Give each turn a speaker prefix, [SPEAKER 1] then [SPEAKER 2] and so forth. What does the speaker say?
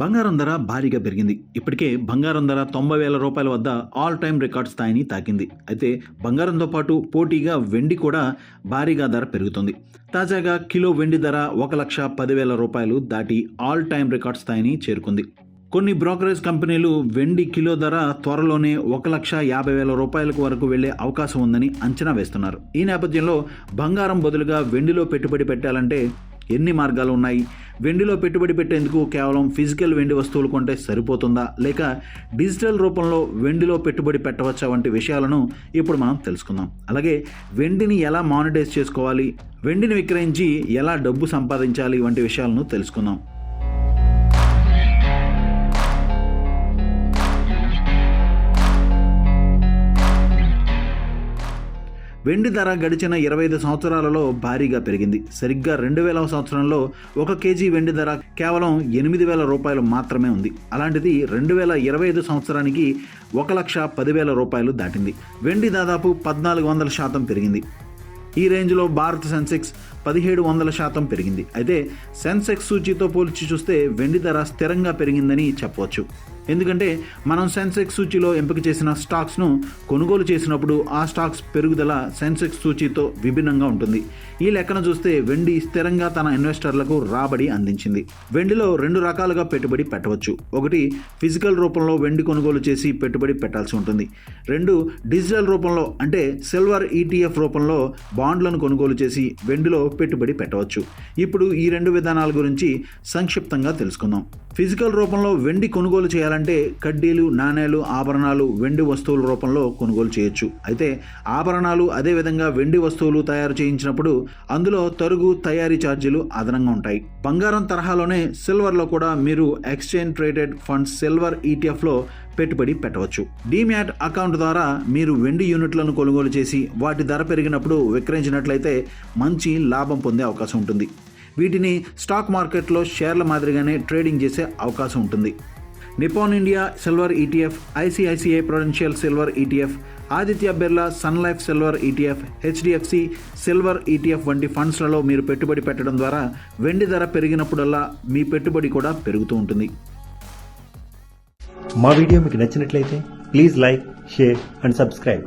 [SPEAKER 1] బంగారం ధర భారీగా పెరిగింది. ఇప్పటికే బంగారం ధర తొంభై వేల రూపాయల వద్ద ఆల్ టైమ్ రికార్డ్ స్థాయిని తాకింది. అయితే బంగారంతో పాటు పోటీగా వెండి కూడా భారీగా ధర పెరుగుతుంది. తాజాగా కిలో వెండి ధర ఒక లక్ష పదివేల రూపాయలు దాటి ఆల్ టైమ్ రికార్డ్ స్థాయిని చేరుకుంది. కొన్ని బ్రోకరేజ్ కంపెనీలు వెండి కిలో ధర త్వరలోనే ఒక లక్ష యాభై వేల రూపాయలకు వరకు వెళ్ళే అవకాశం ఉందని అంచనా వేస్తున్నారు. ఈ నేపథ్యంలో బంగారం బదులుగా వెండిలో పెట్టుబడి పెట్టాలంటే ఎన్ని మార్గాలు ఉన్నాయి? వెండిలో పెట్టుబడి పెట్టేందుకు కేవలం ఫిజికల్ వెండి వస్తువులు కొంటే సరిపోతుందా? లేక డిజిటల్ రూపంలో వెండిలో పెట్టుబడి పెట్టవచ్చా వంటి విషయాలను ఇప్పుడు మనం తెలుసుకుందాం. అలాగే వెండిని ఎలా మానిటైజ్ చేసుకోవాలి? వెండిని విక్రయించి ఎలా డబ్బు సంపాదించాలి వంటి విషయాలను తెలుసుకుందాం. వెండి ధర గడిచిన ఇరవై ఐదు సంవత్సరాలలో భారీగా పెరిగింది. సరిగ్గా రెండు వేల సంవత్సరంలో ఒక కేజీ వెండి ధర కేవలం ఎనిమిది వేల రూపాయలు మాత్రమే ఉంది. అలాంటిది రెండు వేల ఇరవై ఐదు సంవత్సరానికి ఒక లక్ష పదివేల రూపాయలు దాటింది. వెండి దాదాపు పద్నాలుగు వందల శాతం పెరిగింది. ఈ రేంజ్లో భారత్ సెన్సెక్స్ పదిహేడు వందల శాతం పెరిగింది. అయితే సెన్సెక్స్ సూచీతో పోల్చి చూస్తే వెండి ధర స్థిరంగా పెరిగిందని చెప్పవచ్చు. ఎందుకంటే మనం సెన్సెక్స్ సూచీలో ఎంపిక చేసిన స్టాక్స్ను కొనుగోలు చేసినప్పుడు ఆ స్టాక్స్ పెరుగుదల సెన్సెక్స్ సూచీతో విభిన్నంగా ఉంటుంది. ఈ లెక్కన చూస్తే వెండి స్థిరంగా తన ఇన్వెస్టర్లకు రాబడి అందించింది. వెండిలో రెండు రకాలుగా పెట్టుబడి పెట్టవచ్చు. ఒకటి ఫిజికల్ రూపంలో వెండి కొనుగోలు చేసి పెట్టుబడి పెట్టాల్సి ఉంటుంది. రెండు డిజిటల్ రూపంలో అంటే సిల్వర్ ఈటీఎఫ్ రూపంలో బాండ్లను కొనుగోలు చేసి వెండిలో పెట్టుబడి పెట్టవచ్చు. ఇప్పుడు ఈ రెండు విధానాల గురించి సంక్షిప్తంగా తెలుసుకుందాం. ఫిజికల్ రూపంలో వెండి కొనుగోలు చేయాలంటే కడ్డీలు నాణేలు ఆభరణాలు వెండి వస్తువుల రూపంలో కొనుగోలు చేయొచ్చు. అయితే ఆభరణాలు అదేవిధంగా వెండి వస్తువులు తయారు చేయించినప్పుడు అందులో తరుగు తయారీ ఛార్జీలు అదనంగా ఉంటాయి. బంగారం తరహాలోనే సిల్వర్లో కూడా మీరు ఎక్స్చేంజ్ ట్రేడెడ్ ఫండ్స్ సిల్వర్ ఈటీఎఫ్లో పెట్టుబడి పెట్టవచ్చు. డీమ్యాట్ అకౌంట్ ద్వారా మీరు వెండి యూనిట్లను కొనుగోలు చేసి వాటి ధర పెరిగినప్పుడు విక్రయించినట్లయితే మంచి లాభం పొందే అవకాశం ఉంటుంది. వీటిని స్టాక్ మార్కెట్లో షేర్ల మాదిరిగానే ట్రేడింగ్ చేసే అవకాశం ఉంటుంది. Nippon India silver ETF ICICI Prudential silver ETF Aditya Birla Sun Life silver ETF HDFC silver ETF వంటి ఫండ్స్లలో మీరు పెట్టుబడి పెట్టడం ద్వారా వెండి ధర పెరిగినప్పుడల్లా మీ పెట్టుబడి కూడా పెరుగుతూ ఉంటుంది.
[SPEAKER 2] మా వీడియో మీకు నచ్చినట్లయితే please like share and subscribe.